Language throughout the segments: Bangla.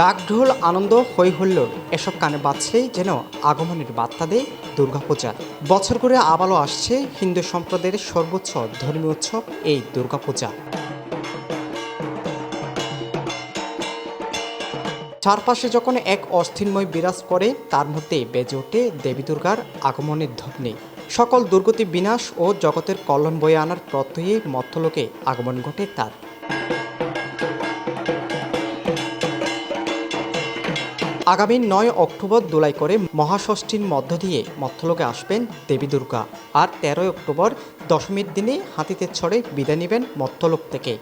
ডাকঢোল আনন্দ হই হুল্লোড় এসব কানে বাজছেই যেন আগমনের বার্তা দেয় দুর্গাপূজা বছর করে আবারও আসছে হিন্দু সম্প্রদায়ের সর্বোচ্চ ধর্মীয় উৎসব, এই দুর্গাপূজা। চারপাশে যখন এক অস্থিরময় বিরাজ করে, তার মধ্যে বেজে ওঠে দেবী দুর্গার আগমনের ধ্বনি। সকল দুর্গতি বিনাশ ও জগতের কল্যাণ বয়ে আনার প্রত্যয়ে মধ্যলোকে আগমন ঘটে তার। আগামী নয় অক্টোবর দোলাই করে মহাষষ্ঠীর মধ্য দিয়ে মধ্যলোকে আসবেন দেবী দুর্গা আর তেরোই অক্টোবর দশমীর দিনে হাতিতে ছড়ে বিদায় নেবেন মধ্যলোক থেকে।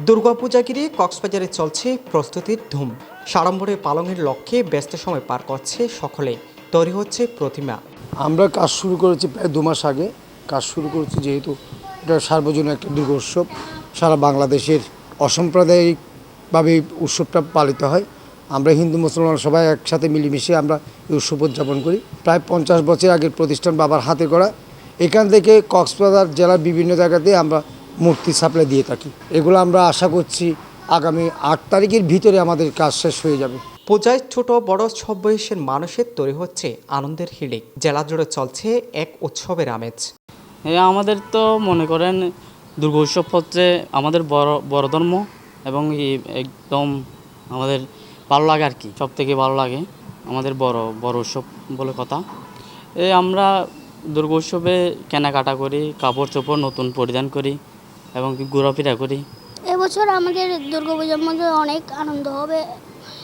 দুর্গাপূজা ঘিরে কক্সবাজারে চলছে প্রস্তুতির ধুম। সাড়ম্বরে পালনের লক্ষ্যে ব্যস্ত সময় পার করছে সকলে। তৈরি হচ্ছে প্রতিমা। আমরা কাজ শুরু করেছি প্রায় দু মাস আগে। কাজ শুরু করেছি যেহেতু এটা সার্বজনীন একটা দুর্গোৎসব। সারা বাংলাদেশের অসাম্প্রদায়িকভাবে উৎসবটা পালিত হয়। আমরা হিন্দু, মুসলমান সবাই একসাথে মিলেমিশে আমরা এই উৎসব উদযাপন করি। প্রায় পঞ্চাশ বছর আগের প্রতিষ্ঠান বাবার হাতে করা। এখান থেকে কক্সবাজার জেলার বিভিন্ন জায়গাতে আমরা মূর্তি সাপ্লাই দিয়ে থাকি। এগুলো আমরা আশা করছি আগামী আট তারিখের ভিতরে আমাদের কাজ শেষ হয়ে যাবে। পূজায় ছোট বড় সব বয়সের মানুষের তৈরি হচ্ছে আনন্দের হিড়িক। জেলা জুড়ে চলছে এক উৎসবের আমেজ এই আমাদের তো মনে করেন দুর্গা উৎসব হচ্ছে আমাদের বড় বড় ধর্ম এবং একদম আমাদের ভালো লাগে আর কি সব থেকে ভালো লাগে আমাদের বড় বড় উৎসব বলে কথা। এ আমরা দুর্গা উৎসবে কেনাকাটা করি কাপড় চোপড় নতুন পরিধান করি এবং কি ঘোরাফেরা করি। এবছর আমাদের দুর্গাপূজার মধ্যে অনেক আনন্দ হবে।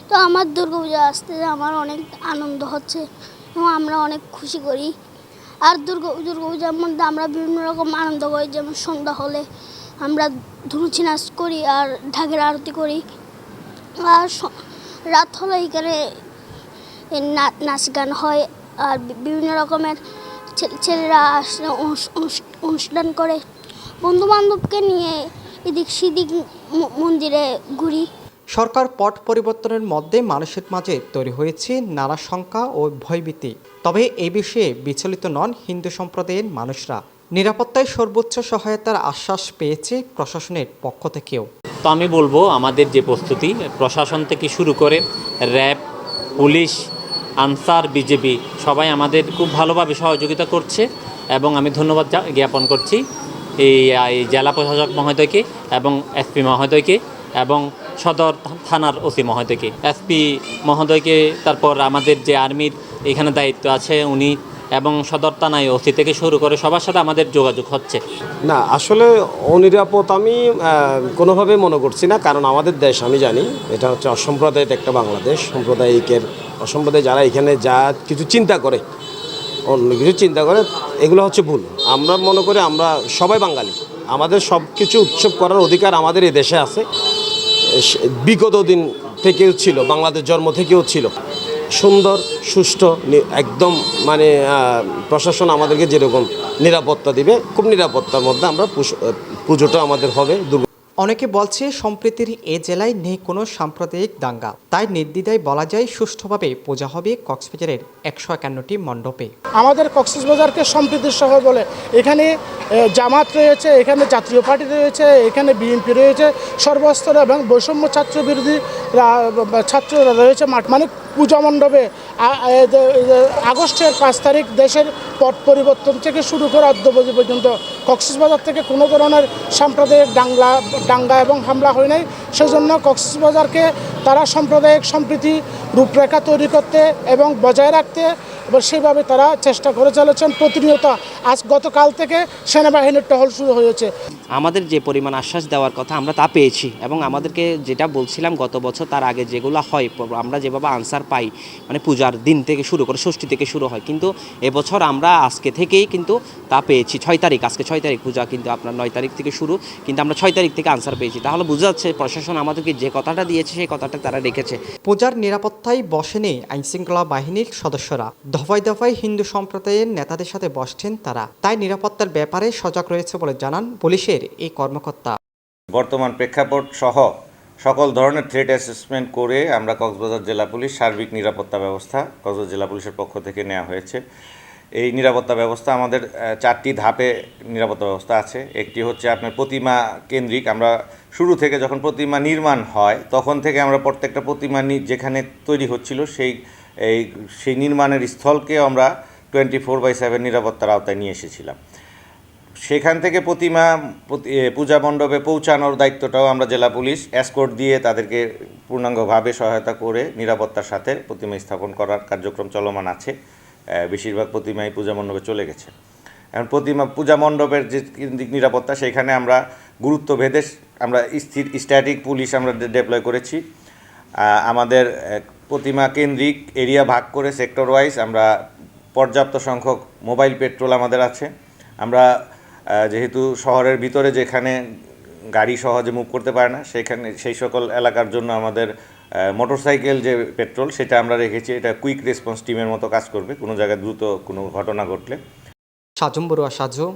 তো আমার দুর্গাপূজা আসতে আমার অনেক আনন্দ হচ্ছে এবং আমরা অনেক খুশি করি। আর দুর্গা, দুর্গাপূজার মধ্যে আমরা বিভিন্ন রকম আনন্দ করি, যেমন সন্ধ্যা হলে আমরা ধুনুচি নাচ করি আর ঢাকের আরতি করি। আর রাত হলে এখানে নাচ গান হয় আর বিভিন্ন রকমের ছেলেরা অনুষ্ঠান করে। বন্ধু বান্ধবকে নিয়ে এদিক সেদিক মন্দিরে ঘুরি। সরকার পট পরিবর্তনের মধ্যে মানুষের মাঝে তৈরি হয়েছে নানা শঙ্কা ও ভয়ভীতি। তবে এই বিষয়ে বিচলিত নন হিন্দু সম্প্রদায়ের মানুষরা। নিরাপত্তায় সর্বোচ্চ সহায়তার আশ্বাস পেয়েছে প্রশাসনের পক্ষ থেকেও। তো আমি বলব আমাদের যে প্রস্তুতি প্রশাসন থেকে শুরু করে র্যাব পুলিশ আনসার বিজেপি সবাই আমাদের খুব ভালোভাবে সহযোগিতা করছে এবং আমি ধন্যবাদ জ্ঞাপন করছি। এই জেলা প্রশাসক মহোদয়কে এবং এসপি মহোদয়কে এবং সদর থানার ওসি মহোদয়কে এসপি মহোদয়কে তারপর আমাদের যে আর্মির এখানে দায়িত্ব আছে উনি এবং সদর থানায় ওসি থেকে শুরু করে সবার সাথে আমাদের যোগাযোগ হচ্ছে। না আসলে অনিরাপদ আমি আহ, কোনোভাবেই মনে করছি না কারণ আমাদের দেশ আমি জানি এটা হচ্ছে অসম্প্রদায়িক একটা বাংলাদেশ সাম্প্রদায়িকের অসম্প্রদায় যারা এখানে যা কিছু চিন্তা করে অন্য কিছু চিন্তা করে, এগুলো হচ্ছে ভুল। আমরা মনে করি আমরা সবাই বাঙালি। আমাদের সব কিছু উৎসব করার অধিকার আমাদের এই দেশে আছে। বিগত দিন থেকেও ছিল, বাংলাদেশ জন্ম থেকেও ছিল। সুন্দর, সুষ্ঠু একদম মানে প্রশাসন আমাদেরকে যেরকম নিরাপত্তা দিবে, খুব নিরাপত্তার মধ্যে আমরা পুজোটা আমাদের হবে, দুর্গা অনেকে বলছে সম্প্রীতির এ জেলায় নেই কোনো সাম্প্রদায়িক দাঙ্গা। তাই নির্দ্বিধায় বলা যায় সুষ্ঠুভাবে পূজা হবে কক্সবাজারের একশো একান্নটি মণ্ডপে। আমাদের কক্সবাজারকে সম্প্রীতির শহর বলে। এখানে জামাত রয়েছে, এখানে জাতীয় পার্টি রয়েছে, এখানে বিএনপি রয়েছে, সর্বস্তর এবং বৈষম্য ছাত্র বিরোধী ছাত্ররা রয়েছে মাঠ। মানে পূজা মণ্ডপে আগস্টের পাঁচ তারিখ দেশের পট পরিবর্তন থেকে শুরু করে অদ্যবধি পর্যন্ত কক্সবাজার থেকে কোনো ধরনের সাম্প্রদায়িক দাঙ্গা ডাঙ্গা এবং হামলা হয় নাই। সেজন্য কক্সবাজারকে তারা সাম্প্রদায়িক সম্প্রীতি, রূপরেখা তৈরি করতে এবং বজায় রাখতে এবং সেভাবে তারা চেষ্টা করে চলেছেন। প্রতিনিয়ত আজ গতকাল থেকে সেনাবাহিনীর টহল শুরু হয়েছে। আমাদের যে পরিমাণ আশ্বাস দেওয়ার কথা আমরা তা পেয়েছি এবং আমাদেরকে যেটা বলছিলাম গত বছর তার আগে যেগুলো হয় আমরা যেভাবে আনসার পাই মানে পূজার দিন থেকে শুরু করে ষষ্ঠী থেকে শুরু হয় কিন্তু এবছর আমরা আজকে থেকেই কিন্তু তা পেয়েছি। ছয় তারিখ আজকে ছয় তারিখ পূজা কিন্তু আপনার নয় তারিখ থেকে শুরু কিন্তু আমরা ছয় তারিখ থেকে আনসার পেয়েছি। তাহলে বোঝা যাচ্ছে প্রশাসন আমাদেরকে যে কথাটা দিয়েছে সেই কথাটা তারা রেখেছে। পূজার নিরাপত্তায় বসেনি আইনশৃঙ্খলা বাহিনীর সদস্যরা। দফায় দফায় হিন্দু সম্প্রদায়ের নেতাদের সাথে বসছেন তারা। তাই নিরাপত্তার ব্যাপারে সজাগ রয়েছে বলে জানান পুলিশের এই কর্মকর্তা। বর্তমান প্রেক্ষাপট সহ সকল ধরনের থ্রেট অ্যাসেসমেন্ট করে আমরা কক্সবাজার জেলা পুলিশ সার্বিক নিরাপত্তা ব্যবস্থা কক্সবাজার জেলা পুলিশের পক্ষ থেকে নেওয়া হয়েছে। এই নিরাপত্তা ব্যবস্থা আমাদের চারটি ধাপে নিরাপত্তা ব্যবস্থা আছে। একটি হচ্ছে আপনার প্রতিমা কেন্দ্রিক। আমরা শুরু থেকে যখন প্রতিমা নির্মাণ হয়, তখন থেকে আমরা প্রত্যেকটা প্রতিমা যেখানে তৈরি হচ্ছিল, সেই, এই, সেই নির্মাণের স্থলকে আমরা টোয়েন্টি ফোর বাই সেভেন নিরাপত্তার আওতায় নিয়ে এসেছিলাম। সেখান থেকে প্রতিমা, প্রতি- পূজা মণ্ডপে পৌঁছানোর দায়িত্বটাও আমরা জেলা পুলিশ অ্যাসকোর্ট দিয়ে তাদেরকে পূর্ণাঙ্গভাবে সহায়তা করে নিরাপত্তার সাথে প্রতিমা স্থাপন করার কার্যক্রম চলমান আছে। বেশিরভাগ প্রতিমাই পূজা মণ্ডপে চলে গেছে। এখন প্রতিমা, পূজা মণ্ডপের যে কেন্দ্রিক নিরাপত্তা, সেখানে আমরা গুরুত্ব ভেদে আমরা স্থির স্ট্যাটিক পুলিশ আমরা ডেপ্লয় করেছি। আমাদের প্রতিমা কেন্দ্রিক এরিয়া ভাগ করে সেক্টর ওয়াইজ আমরা পর্যাপ্ত সংখ্যক মোবাইল পেট্রোল আমাদের আছে। আমরা যেহেতু শহরের ভিতরে যেখানে গাড়ি সহজে মুভ করতে পারে না, সেখানে, সেই সকল এলাকার জন্য আমাদের মোটরসাইকেল যে পেট্রোল সেটা আমরা রেখেছি। এটা কুইক রেসপন্স টিমের মতো কাজ করবে। কোনো জায়গায় দ্রুত কোনো ঘটনা ঘটলে। সাজম বড়ুয়া সাজু,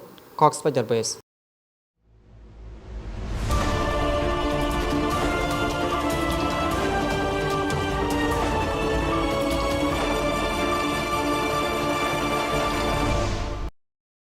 কক্সবাজার বয়েস